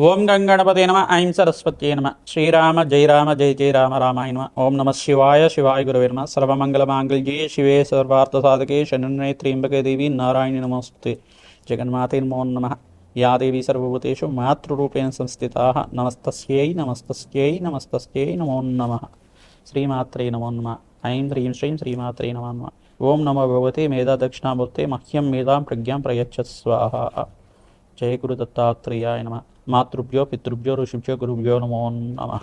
ఓం గంగణపతి నమ ఐం సరస్వత్యే నమ. శ్రీరామ జయ రామ జయ జయ రామ రామాయ నమ. ఓం నమ శివాయ శివాయ గురవే నమ. సర్వమంగళ మాంగళ్యే శివే సర్వార్థ సాధకే శరణ్యే త్ర్యంబకే దేవి నారాయణ నమస్తే జగన్మాతే నమో నమ. యా దేవి సర్వభూతేషు మాతృరూపేణ సంస్థిత. నమస్తస్యై నమస్తస్యై నమస్తస్యై నమో నమ. శ్రీమాత్రే నమో నమ. ఐం హ్రీం శ్రీం శ్రీమాత్రే నమో నమ. ఓం నమో భగవతే మేధా దక్షిణామూర్తే మహ్యం మేధాం ప్రజ్ఞాం ప్రయచ్చ స్వాహ. జయ గురు దత్తాత్రేయాయ నమ. మాతృభ్యో పితృభ్యో ఋషిభ్యో గురుభ్యో నమో నమ.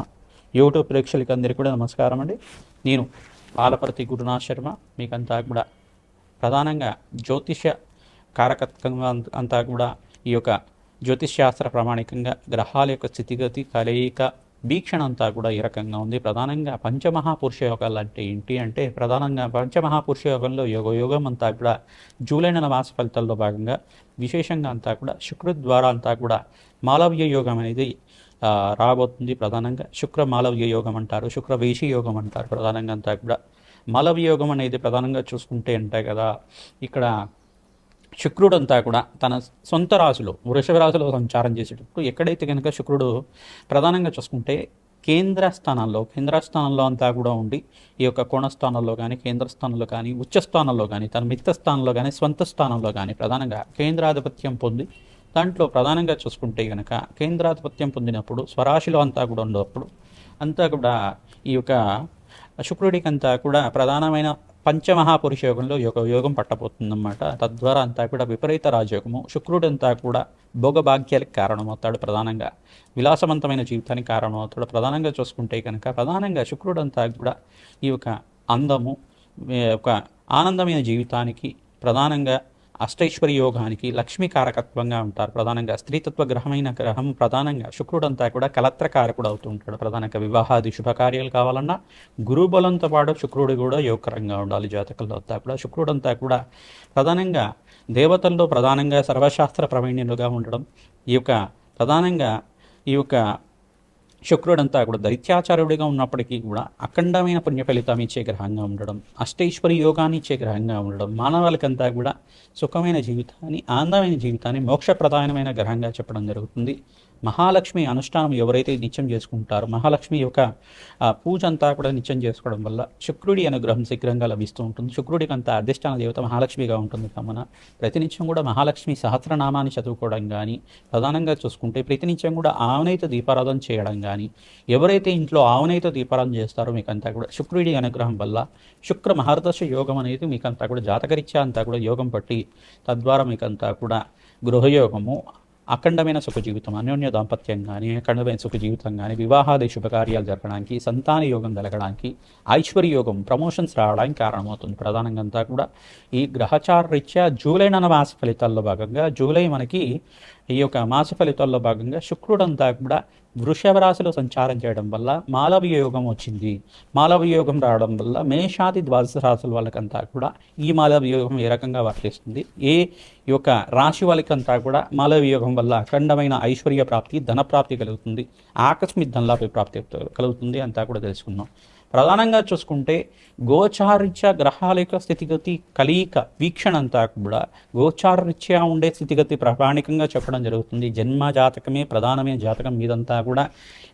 యూట్యూబ్ ప్రేక్షకులకి అందరికీ కూడా నమస్కారం అండి. నేను పాలపర్తి గురునాథ్ శర్మ. మీకంతా కూడా ప్రధానంగా జ్యోతిష కారకత్వంగా అంత- అంతా కూడా ఈ యొక్క జ్యోతిష్శాస్త్ర ప్రామాణికంగా గ్రహాల యొక్క స్థితిగతి కలయిక వీక్షణ అంతా కూడా ఈ రకంగా ఉంది. ప్రధానంగా పంచమహాపురుష యోగాలు అంటే ఏంటి అంటే ప్రధానంగా పంచమహాపురుష యోగంలో యోగ యోగం అంతా కూడా జూలై నెల మాస ఫలితాల్లో భాగంగా విశేషంగా అంతా కూడా శుక్ర ద్వారా అంతా కూడా మాలవ్య యోగం అనేది రాబోతుంది ప్రధానంగా. శుక్ర మాలవ్య యోగం అంటారు శుక్ర వేషి యోగం అంటారు ప్రధానంగా అంతా కూడా. మాలవ్య యోగం అనేది ప్రధానంగా చూసుకుంటే అంటే కదా ఇక్కడ శుక్రుడంతా కూడా తన సొంత రాశిలో వృషభ రాశిలో సంచారం చేసేటప్పుడు ఎక్కడైతే కనుక శుక్రుడు ప్రధానంగా చూసుకుంటే కేంద్ర స్థానాల్లో కేంద్ర స్థానంలో అంతా కూడా ఉండి ఈ యొక్క కోణస్థానంలో కానీ కేంద్ర స్థానంలో కానీ ఉచ్చ స్థానంలో కానీ తన మిత్త స్థానంలో కానీ స్వంత స్థానంలో కానీ ప్రధానంగా కేంద్రాధిపత్యం పొంది దాంట్లో ప్రధానంగా చూసుకుంటే కనుక కేంద్రాధిపత్యం పొందినప్పుడు స్వరాశిలో అంతా కూడా ఉన్నప్పుడు అంతా కూడా ఈ యొక్క శుక్రుడికి అంతా కూడా ప్రధానమైన పంచమహాపురుష యోగంలో యోగ యోగం పట్టబోతుందన్నమాట. తద్వారా అంతా కూడా విపరీత రాజయోగము. శుక్రుడంతా కూడా భోగభాగ్యాలకు కారణమవుతాడు ప్రధానంగా. విలాసవంతమైన జీవితానికి కారణమవుతాడు. ప్రధానంగా చూసుకుంటే కనుక ప్రధానంగా శుక్రుడంతా కూడా ఈ యొక్క అందము ఒక ఆనందమైన జీవితానికి ప్రధానంగా అష్టైశ్వరి యోగానికి లక్ష్మీ కారకత్వంగా ఉంటారు. ప్రధానంగా స్త్రీతత్వ గ్రహమైన గ్రహం ప్రధానంగా శుక్రుడంతా కూడా కలత్రకారకుడు అవుతూ ఉంటాడు. ప్రధానంగా వివాహాది శుభకార్యాలు కావాలన్నా గురువు బలంతో పాటు శుక్రుడు కూడా యోగకరంగా ఉండాలి జాతకంలో అంతా కూడా. శుక్రుడంతా కూడా ప్రధానంగా దేవతల్లో ప్రధానంగా సర్వశాస్త్ర ప్రవీణ్యులుగా ఉండడం ఈ యొక్క ప్రధానంగా ఈ యొక్క శుక్రుడంతా కూడా దైత్యాచార్యుడిగా ఉన్నప్పటికీ కూడా అఖండమైన పుణ్య ఫలితం ఇచ్చే గ్రహంగా ఉండడం అష్టేశ్వరి యోగాన్ని ఇచ్చే గ్రహంగా ఉండడం మానవాళికంతా కూడా సుఖమైన జీవితాన్ని ఆనందమైన జీవితాన్ని మోక్షప్రధానమైన గ్రహంగా చెప్పడం జరుగుతుంది. మహాలక్ష్మి అనుష్ఠానం ఎవరైతే నిత్యం చేసుకుంటారో మహాలక్ష్మి యొక్క పూజ అంతా కూడా నిత్యం చేసుకోవడం వల్ల శుక్రుడి అనుగ్రహం శీఘ్రంగా లభిస్తూ ఉంటుంది. శుక్రుడికి అంత అధిష్టాన దేవత మహాలక్ష్మిగా ఉంటుంది. కావున ప్రతినిత్యం కూడా మహాలక్ష్మి సహస్రనామాన్ని చదువుకోవడం కానీ ప్రధానంగా చూసుకుంటే ప్రతినిత్యం కూడా ఆవనైత దీపారాధన చేయడం కానీ ఎవరైతే ఇంట్లో ఆవనైత దీపారాధన చేస్తారో మీకంతా కూడా శుక్రుడి అనుగ్రహం వల్ల శుక్ర మహర్దశ యోగం అనేది మీకంతా కూడా జాతకరీత్యా అంతా కూడా యోగం పట్టి తద్వారా మీకంతా కూడా గృహయోగము అఖండమైన సుఖ జీవితం అన్యోన్య దాంపత్యం కానీ అఖండమైన సుఖ జీవితం కానీ వివాహాది శుభకార్యాలు జరగడానికి సంతాన యోగం కలగడానికి ఐశ్వర్య యోగం ప్రమోషన్స్ రావడానికి కారణమవుతుంది. ప్రధానంగా అంతా కూడా ఈ గ్రహచార రీత్యా జూలై నెల మాస ఫలితాల్లో భాగంగా జూలై మనకి ఈ యొక్క మాస ఫలితాల్లో భాగంగా శుక్రుడంతా కూడా వృషభ రాశిలో సంచారం చేయడం వల్ల మాలవ యోగం వచ్చింది. మాలవ యోగం రావడం వల్ల మేషాది ద్వాదశ రాశుల వాళ్ళకంతా కూడా ఈ మాలవ యోగం ఏ రకంగా వర్తిస్తుంది? ఏ యొక్క రాశి వాళ్ళకంతా కూడా మాలవ యోగం వల్ల అఖండమైన ఐశ్వర్య ప్రాప్తి ధన ప్రాప్తి కలుగుతుంది. ఆకస్మిక ధనలాభ ప్రాప్తి కలుగుతుంది అంతా కూడా తెలుసుకుందాం. ప్రధానంగా చూసుకుంటే గోచారిత్య గ్రహాల యొక్క స్థితిగతి కలీక వీక్షణ అంతా కూడా గోచారిత్యా ఉండే స్థితిగతి ప్రామాణికంగా చెప్పడం జరుగుతుంది. జన్మ జాతకమే ప్రధానమైన జాతకం. మీదంతా కూడా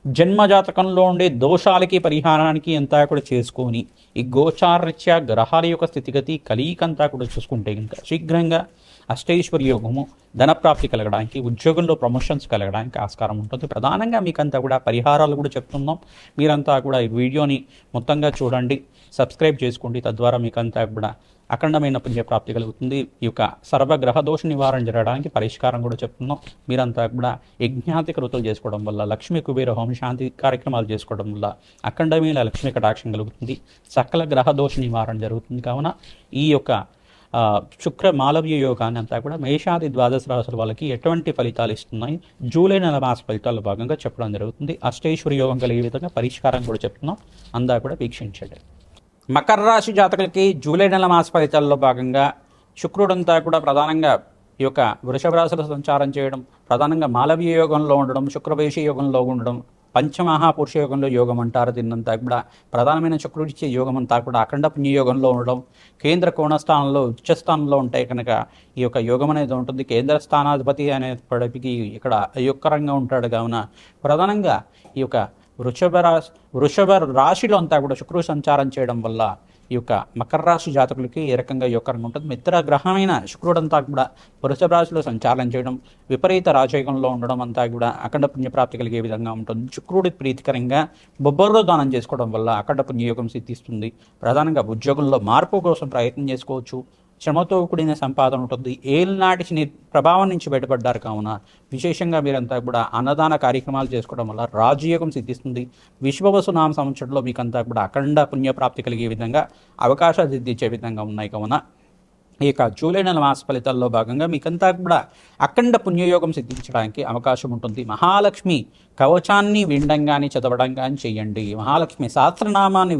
జన్మ జాతకంలో ఉండే దోషాలకి పరిహారానికి అంతా కూడా చేసుకొని ఈ గోచారిత్య గ్రహాల యొక్క స్థితిగతి కలయిక అంతా కూడా చూసుకుంటే ఇంకా శీఘ్రంగా అష్టైశ్వర్య యోగము ధనప్రాప్తి కలగడానికి ఉద్యోగంలో ప్రమోషన్స్ కలగడానికి ఆస్కారం ఉంటుంది. ప్రధానంగా మీకంతా కూడా పరిహారాలు కూడా చెప్తున్నాం. మీరంతా కూడా ఈ వీడియోని మొత్తంగా చూడండి సబ్స్క్రైబ్ చేసుకోండి. తద్వారా మీకంతా కూడా అఖండమైన పుణ్యప్రాప్తి కలుగుతుంది. ఈ యొక్క సర్వగ్రహ దోష నివారణ జరగడానికి పరిష్కారం కూడా చెప్తున్నాం. మీరంతా కూడా యజ్ఞాతి కృతులు చేసుకోవడం వల్ల లక్ష్మీ కుబేర హోమ శాంతి కార్యక్రమాలు చేసుకోవడం వల్ల అఖండమైన లక్ష్మీ కటాక్షం కలుగుతుంది. సకల గ్రహ దోష నివారణ జరుగుతుంది. కావున ఈ యొక్క శుక్ర మాలవ్య యోగాన్ని అంతా కూడా మేషాది ద్వాదశ రాశుల వాళ్ళకి ఎటువంటి ఫలితాలు ఇస్తున్నాయి? జూలై నెల మాస ఫలితాల్లో భాగంగా చెప్పడం జరుగుతుంది. అష్టేశ్వరి యోగం కలిగే విధంగా పరిష్కారం కూడా చెప్తున్నాం. అందా కూడా వీక్షించండి. మకర రాశి జాతకులకి జూలై నెల మాస ఫలితాల్లో భాగంగా శుక్రుడంతా కూడా ప్రధానంగా ఈ యొక్క వృషభ రాశుల సంచారం చేయడం ప్రధానంగా మాలవీయ యోగంలో ఉండడం శుక్రవేషి యోగంలో ఉండడం పంచమహాపురుష యోగంలో యోగం అంటారు దీన్నంతా కూడా ప్రధానమైన శుక్రుడిచ్చే యోగం అంతా కూడా అఖండ పుణ్యయోగంలో ఉండడం కేంద్ర కోణస్థానంలో ఉచ్చస్థానంలో ఉంటాయి కనుక ఈ యొక్క యోగం అనేది ఉంటుంది. కేంద్ర స్థానాధిపతి అనేప్పటికీ ఇక్కడ అయోక్కరంగా ఉంటాడు. కావున ప్రధానంగా ఈ యొక్క వృషభ రాశి వృషభ రాశిలో అంతా కూడా శుక్రుడు సంచారం చేయడం వల్ల ఈ యొక్క మకర రాశి జాతకులకి ఏ రకంగా యోగకరంగా యొక్క ఉంటుంది? మిత్ర గ్రహమైన శుక్రుడంతా కూడా వృషభ రాశిలో సంచారం చేయడం విపరీత రాజయోగంలో ఉండడం అంతా కూడా అఖండ పుణ్యప్రాప్తి కలిగే విధంగా ఉంటుంది. శుక్రుడి ప్రీతికరంగా బొబ్బర్లో దానం చేసుకోవడం వల్ల అఖండ పుణ్యయోగం సిద్ధిస్తుంది. ప్రధానంగా ఉద్యోగంలో మార్పు కోసం ప్రయత్నం చేసుకోవచ్చు. శ్రమతో కూడిన సంపాదన ఉంటుంది. ఏలినాటి ప్రభావం నుంచి బయటపడ్డారు కావున విశేషంగా మీరంతా కూడా అన్నదాన కార్యక్రమాలు చేసుకోవడం వల్ల రాజయోగం సిద్ధిస్తుంది. విశ్వవసు నామ సంవత్సరంలో మీకంతా కూడా అఖండ పుణ్యప్రాప్తి కలిగే విధంగా అవకాశాలు సిద్ధించే విధంగా ఉన్నాయి కావున ఈ యొక్క జూలై నెల మాస ఫలితాల్లో భాగంగా మీకంతా కూడా అఖండ పుణ్యయోగం సిద్ధించడానికి అవకాశం ఉంటుంది. మహాలక్ష్మి కవచాన్ని వినడం కానీ చదవడం కానీ చేయండి. మహాలక్ష్మి సహస్రనామాన్ని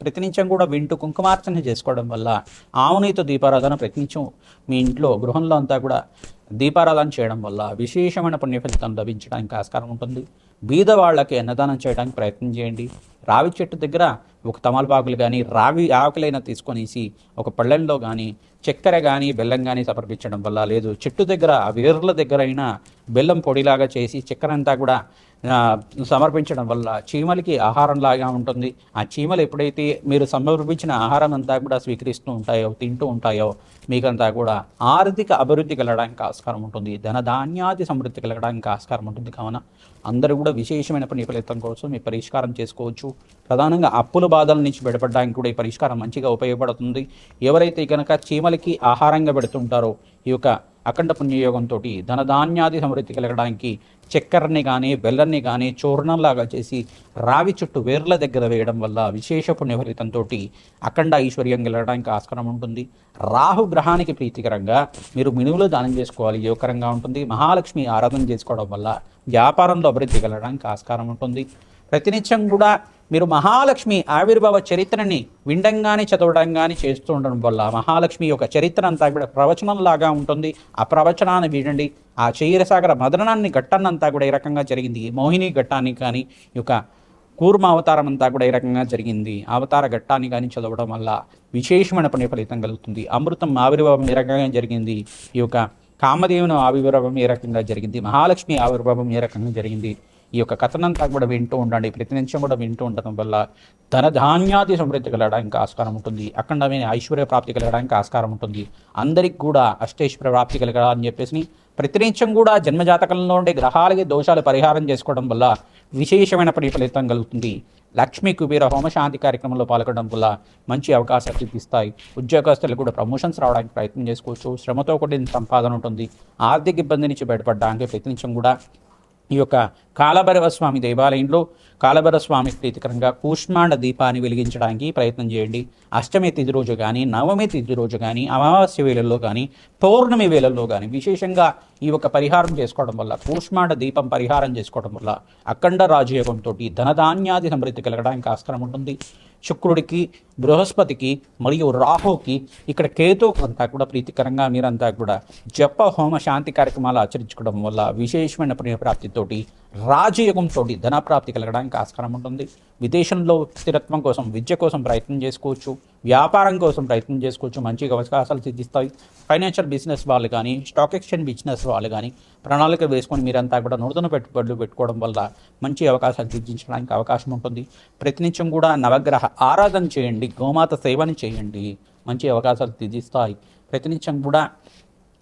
ప్రతినిత్యం కూడా వింటూ కుంకుమార్చన చేసుకోవడం వల్ల ఆవునితో దీపారాధన ప్రతినిత్యం మీ ఇంట్లో గృహంలో అంతా కూడా దీపారాధన చేయడం వల్ల విశేషమైన పుణ్య ఫలితం లభించడానికి ఆస్కారం ఉంటుంది. బీద వాళ్ళకి అన్నదానం చేయడానికి ప్రయత్నం చేయండి. రావి చెట్టు దగ్గర ఒక తమలపాకులు కానీ రావి ఆకులైనా తీసుకొనేసి ఒక పళ్ళెంలో కానీ చక్కెర కానీ బెల్లం కానీ సమర్పించడం వల్ల లేదు. చెట్టు దగ్గర వేర్ల దగ్గర అయినా బెల్లం పొడిలాగా చేసి చక్కెర అంతా కూడా సమర్పించడం వల్ల చీమలకి ఆహారం లాగా ఉంటుంది. ఆ చీమలు ఎప్పుడైతే మీరు సమర్పించిన ఆహారం అంతా కూడా స్వీకరిస్తూ ఉంటాయో తింటూ ఉంటాయో మీకంతా కూడా ఆర్థిక అభివృద్ధి కలగడానికి ఆస్కారం ఉంటుంది. ధన ధాన్యాది సమృద్ధి కలగడానికి ఆస్కారం ఉంటుంది. కావున అందరూ కూడా విశేషమైన పని ఫలితం కోసం ఈ పరిష్కారం చేసుకోవచ్చు. ప్రధానంగా అప్పుల బాధల నుంచి బయటపడడానికి కూడా ఈ పరిష్కారం మంచిగా ఉపయోగపడుతుంది. ఎవరైతే కనుక చీమలకి ఆహారంగా పెడుతుంటారో ఈ యొక్క అఖండ పుణ్యయోగంతో ధనధాన్యాది సమృద్ధి కలగడానికి చక్కెరని కానీ బెల్లాన్ని కానీ చూర్ణంలాగా చేసి రావి చుట్టూ వేర్ల దగ్గర వేయడం వల్ల విశేష పుణ్య ఫలితంతో అఖండ ఐశ్వర్యం కలగడానికి ఆస్కారం ఉంటుంది. రాహు గ్రహానికి ప్రీతికరంగా మీరు మినువులు దానం చేసుకోవాలి. యోగకరంగా ఉంటుంది. మహాలక్ష్మి ఆరాధన చేసుకోవడం వల్ల వ్యాపారంలో అభివృద్ధి కలగడానికి ఆస్కారం ఉంటుంది. ప్రతినిత్యం కూడా మీరు మహాలక్ష్మి ఆవిర్భావ చరిత్రని విండంగానే చదవడం కానీ చేస్తూ ఉండడం వల్ల మహాలక్ష్మి యొక్క చరిత్ర అంతా కూడా ప్రవచనంలాగా ఉంటుంది. ఆ ప్రవచనాన్ని వినండి. ఆ క్షీరసాగర మదనాన్ని ఘట్టాన్నంతా కూడా ఈ రకంగా జరిగింది. మోహిని ఘట్టాన్ని కానీ ఈ యొక్క కూర్మ అవతారం అంతా కూడా ఈ రకంగా జరిగింది. అవతార ఘట్టాన్ని కానీ చదవడం వల్ల విశేషమైన పని ఫలితం కలుగుతుంది. అమృతం ఆవిర్భావం ఈ రకంగా జరిగింది. ఈ యొక్క కామదేవుని ఆవిర్భావం ఏ రకంగా జరిగింది. మహాలక్ష్మి ఆవిర్భావం ఏ రకంగా జరిగింది. ఈ యొక్క కథనంతా కూడా వింటూ ఉండండి. ప్రతి నిమిషం కూడా వింటూ ఉండటం వల్ల ధన ధాన్యాది సమృద్ధి కలగడానికి ఆస్కారం ఉంటుంది. అఖండమైన ఐశ్వర్య ప్రాప్తి కలగడానికి ఆస్కారం ఉంటుంది. అందరికి కూడా అష్టైశ్వర్య ప్రాప్తి కలగాలని చెప్పేసి ప్రతి నిమిషం కూడా జన్మజాతకంలో ఉండే గ్రహాలకి దోషాలు పరిహారం చేసుకోవడం వల్ల విశేషమైన పని ఫలితం కలుగుతుంది. లక్ష్మీ కుబీర హోమశాంతి కార్యక్రమంలో పాల్గొనడం వల్ల మంచి అవకాశాలు చూపిస్తాయి ఉద్యోగస్తులు కూడా ప్రమోషన్స్ రావడానికి ప్రయత్నం చేసుకోవచ్చు. శ్రమతో కూడిన సంపాదన ఉంటుంది. ఆర్థిక ఇబ్బంది నుంచి బయటపడడానికి ప్రతి నిమిషం కూడా ఈ యొక్క కాలభైరవస్వామి దేవాలయంలో కాలభైరవస్వామి ప్రీతికరంగా కూష్మాండ దీపాన్ని వెలిగించడానికి ప్రయత్నం చేయండి. అష్టమి తిథి రోజు కానీ నవమి తిథి రోజు కానీ అమావాస్య వేళల్లో కానీ పౌర్ణమి వేళల్లో కానీ విశేషంగా ఈ యొక్క పరిహారం చేసుకోవడం వల్ల కూష్మాండ దీపం పరిహారం చేసుకోవడం వల్ల అఖండ రాజయోగంతో ధనధాన్యాది సమృద్ధి కలగడానికి ఆస్కారం ఉంటుంది. శుక్రుడికి బృహస్పతికి మరియు రాహుకి ఇక్కడ కేతు అంతా కూడా ప్రీతికరంగా మీరంతా కూడా జప హోమ శాంతి కార్యక్రమాలు ఆచరించుకోవడం వల్ల విశేషమైన పుణ్యప్రాప్తితోటి రాజయోగంతో ధనప్రాప్తి కలగడానికి ఆస్కారం ఉంటుంది. విదేశంలో స్థిరత్వం కోసం విద్య కోసం ప్రయత్నం చేసుకోవచ్చు. వ్యాపారం కోసం ప్రయత్నం చేసుకోవచ్చు. మంచి అవకాశాలు సిద్ధిస్తాయి. ఫైనాన్షియల్ బిజినెస్ వాళ్ళు కానీ స్టాక్ ఎక్స్చేంజ్ బిజినెస్ వాళ్ళు కానీ ప్రణాళిక వేసుకొని మీరంతా కూడా నూతన పెట్టుబడులు పెట్టుకోవడం వల్ల మంచి అవకాశాలు సిద్ధించడానికి అవకాశం ఉంటుంది. ప్రతినిత్యం కూడా నవగ్రహ ఆరాధన చేయండి. గోమాత సేవని చేయండి. మంచి అవకాశాలు సిద్ధిస్తాయి. ప్రతినిత్యం కూడా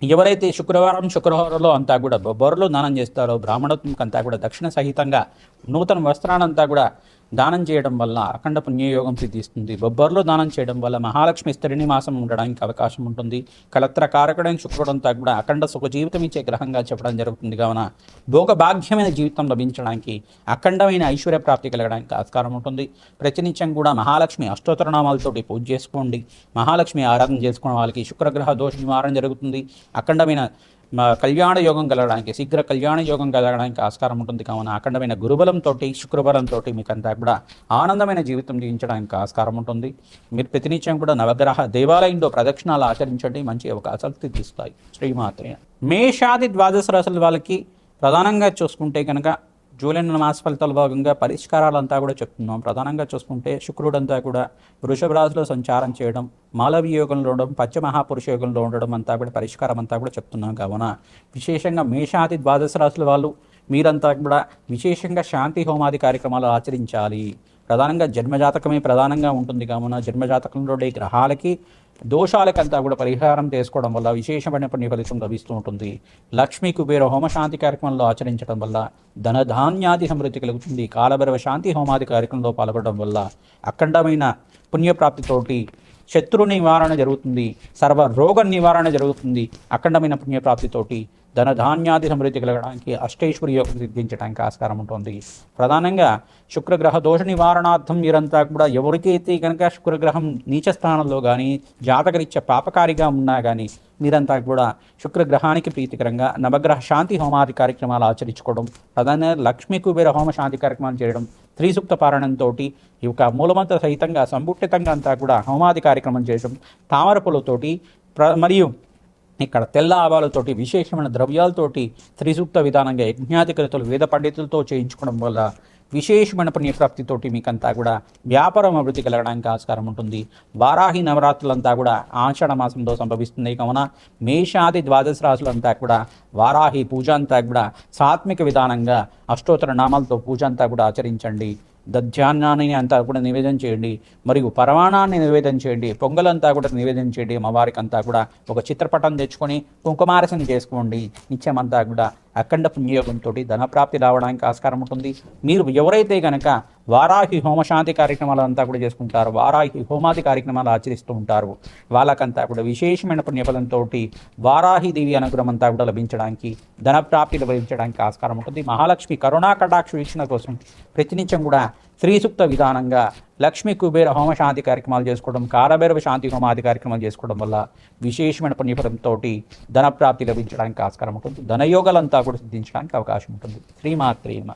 ఎవరైతే శుక్రవారం శుక్రవారంలో అంతా కూడా బొబ్బర్లో దానం చేస్తారో బ్రాహ్మణత్వంకి అంతా కూడా దక్షిణ సహితంగా నూతన వస్త్రాలంతా కూడా దానం చేయడం వల్ల అఖండ పుణ్యయోగం సిద్ధిస్తుంది. బొబ్బర్లో దానం చేయడం వల్ల మహాలక్ష్మి స్థిరిని మాసం ఉండడానికి అవకాశం ఉంటుంది. కలత్ర కారకుడైన శుక్రుడంతా కూడా అఖండ సుఖ జీవితం ఇచ్చే గ్రహంగా చెప్పడం జరుగుతుంది. కావున భోగభాగ్యమైన జీవితం లభించడానికి అఖండమైన ఐశ్వర్య ప్రాప్తి కలగడానికి ఆస్కారం ఉంటుంది. ప్రతినిత్యం కూడా మహాలక్ష్మి అష్టోత్తరనామాలతోటి పూజ చేసుకోండి. మహాలక్ష్మి ఆరాధన చేసుకున్న వాళ్ళకి శుక్రగ్రహ దోష నివారణ జరుగుతుంది. అఖండమైన కళ్యాణ యోగం కలగడానికి శీఘ్ర కళ్యాణ యోగం కలగడానికి ఆస్కారం ఉంటుంది. కావున అఖండమైన గురుబలంతో శుక్రబలంతో మీకంతా కూడా ఆనందమైన జీవితం జీవించడానికి ఆస్కారం ఉంటుంది. మీరు ప్రతినిత్యం కూడా నవగ్రహ దేవాలయంలో ప్రదక్షిణాలు ఆచరించండి. మంచి అవకాశాలు సిద్ధిస్తాయి. శ్రీమాత్రే మేషాది ద్వాదశ రాశుల వాళ్ళకి ప్రధానంగా చూసుకుంటే కనుక జూలై మాస ఫలితాల భాగంగా పరిష్కారాలంతా కూడా చెప్తున్నాం. ప్రధానంగా చూసుకుంటే శుక్రుడంతా కూడా వృషభ రాశిలో సంచారం చేయడం మాలవీ యోగంలో ఉండడం పంచమహాపురుష యోగంలో ఉండడం అంతా కూడా పరిష్కారం అంతా కూడా చెప్తున్నాం కావున. విశేషంగా మేషాది ద్వాదశ రాశుల వాళ్ళు మీరంతా కూడా విశేషంగా శాంతి హోమాది కార్యక్రమాలు ఆచరించాలి. ప్రధానంగా జన్మజాతకమే ప్రధానంగా ఉంటుంది కావున జన్మజాతకంలో ఉండే గ్రహాలకి దోషాలకంతా కూడా పరిహారం చేసుకోవడం వల్ల విశేషమైన పుణ్య ఫలితం లభిస్తూ ఉంటుంది. లక్ష్మీ కుబేర హోమ శాంతి కార్యక్రమంలో ఆచరించడం వల్ల ధనధాన్యాది సమృద్ధి కలుగుతుంది. కాలభైరవ శాంతి హోమాది కార్యక్రమంలో పాల్గొనడం వల్ల అఖండమైన పుణ్యప్రాప్తితోటి శత్రు నివారణ జరుగుతుంది. సర్వ రోగ నివారణ జరుగుతుంది. అఖండమైన పుణ్యప్రాప్తితోటి ధన ధాన్యాది సమృద్ధి కలగడానికి అష్టైశ్వర్య యోగం సిద్ధించడానికి ఆస్కారం ఉంటుంది. ప్రధానంగా శుక్రగ్రహ దోష నివారణార్థం మీరంతా కూడా ఎవరికైతే కనుక శుక్రగ్రహం నీచ స్థానంలో కానీ జాతకరీత్యా పాపకారిగా ఉన్నా కానీ మీరంతా కూడా శుక్రగ్రహానికి ప్రీతికరంగా నవగ్రహ శాంతి హోమాది కార్యక్రమాలు ఆచరించుకోవడం ప్రధానంగా లక్ష్మీ కుబేర హోమ శాంతి కార్యక్రమాలు చేయడం త్రిసూక్త పారాయణంతో ఈ యొక్క మూలమంత్ర సహితంగా సంపుటితంగా అంతా కూడా హోమాది కార్యక్రమం చేయడం తామర పూలతోటి ప్ర మరియు ఇక్కడ తెల్ల ఆవాలతోటి విశేషమైన ద్రవ్యాలతోటి త్రిసూక్త విధానంగా యజ్ఞాధికృతులు వేద పండితులతో చేయించుకోవడం వల్ల విశేషమైన పుణ్యప్రాప్తితోటి మీకంతా కూడా వ్యాపారం అభివృద్ధి కలగడానికి ఆస్కారం ఉంటుంది. వారాహి నవరాత్రులంతా కూడా ఆషాఢ మాసంలో సంభవిస్తుంది. కావున మేషాది ద్వాదశ రాశులంతా కూడా వారాహి పూజ అంతా కూడా సాత్విక విధానంగా అష్టోత్తర నామాలతో పూజ అంతా కూడా ఆచరించండి. దధ్యాన్నాన్ని అంతా కూడా నివేదన చేయండి మరియు పరమాణాన్ని నివేదన చేయండి పొంగలంతా కూడా నివేదన చేయండి అమ్మవారికి అంతా కూడా ఒక చిత్రపటం తెచ్చుకొని కుంకుమారసన చేసుకోండి నిత్యమంతా కూడా అఖండ పుణ్యయోగంతో ధనప్రాప్తి రావడానికి ఆస్కారం ఉంటుంది. మీరు ఎవరైతే కనుక వారాహి హోమశాంతి కార్యక్రమాలు అంతా కూడా చేసుకుంటారు వారాహి హోమాది కార్యక్రమాలు ఆచరిస్తూ ఉంటారు వాళ్ళకంతా కూడా విశేషమైన పుణ్యఫలంతో వారాహి దేవి అనుగ్రహం అంతా కూడా లభించడానికి ధనప్రాప్తి లభించడానికి ఆస్కారం ఉంటుంది. మహాలక్ష్మి కరుణా కటాక్ష వీక్షణ కోసం ప్రతినిత్యం కూడా శ్రీసుక్త విధానంగా లక్ష్మీ కుబేర హోమ శాంతి కార్యక్రమాలు చేసుకోవడం కాలభైరవ శాంతి హోమాది కార్యక్రమాలు చేసుకోవడం వల్ల విశేషమైన పుణ్యఫలంతో ధనప్రాప్తి లభించడానికి ఆస్కారం ఉంటుంది. ధనయోగాలంతా కూడా సిద్ధించడానికి అవకాశం ఉంటుంది. శ్రీమాత్రీమ